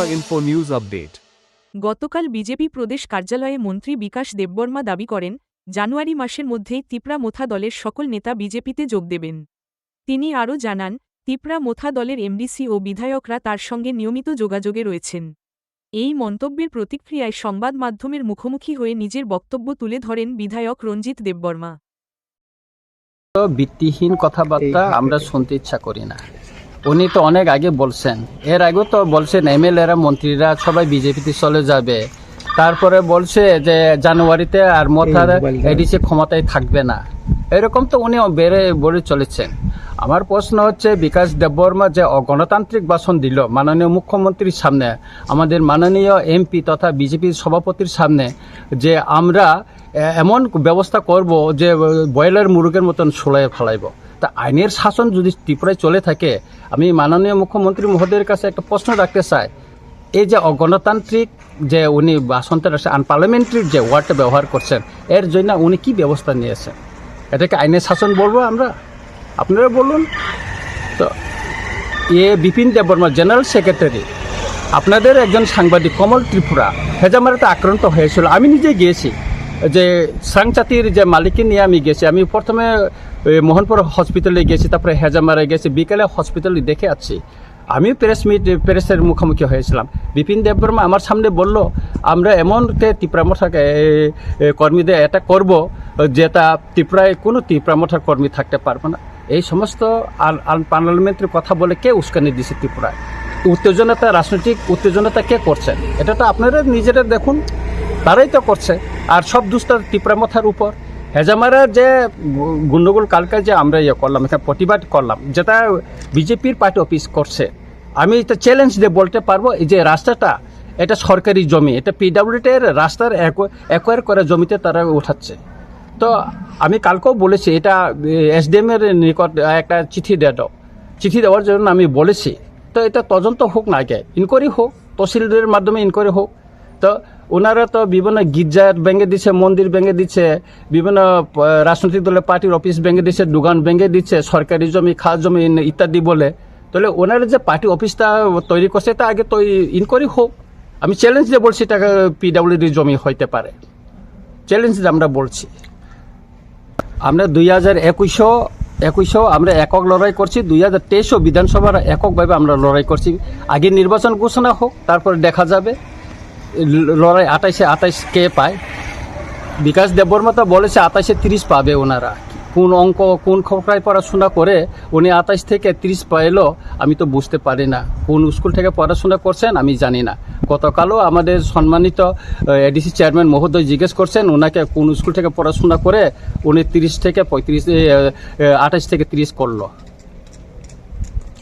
Tripura Info News Update. গতকাল BJP প্রদেশ কার্যালয়ে মন্ত্রী বিকাশ দেববর্মা দাবি করেন জানুয়ারি মাসের মধ্যেই তিপ্রা মোথা দলের সকল নেতা বিজেপিতে যোগ দেবেন। তিনি আরও জানান তিপ্রা মোথা দলের এমডিসি ও বিধায়করা তার সঙ্গে নিয়মিত যোগাযোগে রয়েছেন। এই মন্তব্যের প্রতিক্রিয়ায় সংবাদ মাধ্যমের মুখোমুখি হয়ে নিজের বক্তব্য তুলে ধরেন বিধায়ক রঞ্জিত দেববর্মা। ভিত্তিহীন কথাবার্তা আমরা শুনতে ইচ্ছা করি না। উনি তো অনেক আগে বলছেন। এর আগেও তো বলছেন এমএলএরা মন্ত্রীরা সবাই বিজেপিতে চলে যাবে। তারপরে বলছে যে জানুয়ারিতে আর মোথার এডিসি ক্ষমতায় থাকবে না। এরকম তো উনি বেড়ে বলে চলেছেন। আমার প্রশ্ন হচ্ছে বিকাশ দেববর্মা যে গণতান্ত্রিক ভাষণ দিল মাননীয় মুখ্যমন্ত্রীর সামনে আমাদের মাননীয় এমপি তথা বিজেপির সভাপতির সামনে যে আমরা এমন ব্যবস্থা করব যে বয়লার মুরগের মতন সোলাই ফেলাইব। তা আইনের শাসন যদি ত্রিপুরায় চলে থাকে, আমি মাননীয় মুখ্যমন্ত্রী মহোদয়ের কাছে একটা প্রশ্ন রাখতে চাই। এই যে অগণতান্ত্রিক যে উনি ভাষণটা আনপার্লামেন্টারি যে ওয়ার্ডটা ব্যবহার করছেন, এর জন্য উনি কি ব্যবস্থা নিয়েছেন? এটাকে আইনের শাসন বলব আমরা? আপনারা বলুন। তো, এ বিপিন দেববর্মা জেনারেল সেক্রেটারি আপনাদের একজন সাংবাদিক, কমল ত্রিপুরা, হেজামারাতে আক্রান্ত হয়েছিল। আমি নিজে গিয়েছি। যে সাংচাতির যে মালিককে নিয়ে আমি গেছি, আমি প্রথমে মোহনপুর হসপিটালে গেছি, তারপরে হেজামারায় গেছি, বিকেলে হসপিটালে দেখে আসছি। আমি প্রেস মিট প্রেসের মুখোমুখি হয়েছিলাম। বিপিন দেববর্মা আমার সামনে বলল, আমরা এমন ত্রিপুরামঠাকে কর্মীদের এটা করব, যেটা ত্রিপুরায় কোনো ত্রিপুরামঠার কর্মী থাকতে পারবে না। এই সমস্ত পার্লামেন্টের কথা বলে কে উস্কানি দিছে ত্রিপুরায়? উত্তেজনতা রাজনৈতিক উত্তেজনতা কে করছেন এটা তো আপনারা নিজেরা দেখুন, তারাই তো করছে। আর সব দুষ্টার ত্রিপুরা মাথার উপর। হেজামারার যে গন্ডগোল কালকে যে আমরা ইয়ে করলাম এখানে প্রতিবাদ করলাম, যেটা বিজেপির পার্টি অফিস করছে। আমি এটা চ্যালেঞ্জ দিয়ে বলতে পারব, এই যে রাস্তাটা, এটা সরকারি জমি, এটা পিডাব্লিউডির রাস্তার অ্যাকোয়ার করা জমিতে তারা উঠাচ্ছে। তো আমি কালকেও বলেছি, এটা এসডিএম এর নিকট একটা চিঠি দিয়ে দাও। চিঠি দেওয়ার জন্য আমি বলেছি, তো এটা তদন্ত হোক না আগে ইনকোয়ারি হোক তহসিলদের মাধ্যমে ইনকোয়ারি হোক। তো ওনারা তো বিভিন্ন গির্জার ভেঙে দিচ্ছে মন্দির ভেঙে দিচ্ছে বিভিন্ন রাজনৈতিক দলের পার্টির অফিস ভেঙে দিচ্ছে দোকান ভেঙে দিচ্ছে সরকারি জমি, খাস জমি, ইত্যাদি বলে। তাহলে ওনারা যে পার্টি অফিসটা তৈরি করছে, এটা আগে তো ইনকোয়ারি হোক। আমি চ্যালেঞ্জ দিয়ে বলছি, এটা পিডাব্লিউডি জমি হইতে পারে। চ্যালেঞ্জ আমরা বলছি। আমরা দুই হাজার একুশশো একুশশো আমরা একক লড়াই করছি, দুই হাজার তেইশও বিধানসভার এককভাবে আমরা লড়াই করছি। আগে নির্বাচন ঘোষণা হোক, তারপরে দেখা যাবে। লড়াই আঠাইশে আঠাইশ কে পায়? বিকাশ দেববর্মা তো বলেছে আঠাইশে তিরিশ পাবে ওনারা। কোন অঙ্ক, কোন খবরায় পড়াশোনা করে উনি আঠাইশ থেকে তিরিশ পাইলো, আমি তো বুঝতে পারি না। কোন স্কুল থেকে পড়াশোনা করছেন, আমি জানি না। গতকালও আমাদের সম্মানিত এডিসি চেয়ারম্যান মহোদয় জিজ্ঞেস করছেন, ওনাকে কোন স্কুল থেকে পড়াশোনা করে উনি তিরিশ থেকে পঁয়ত্রিশ আঠাইশ থেকে তিরিশ করল।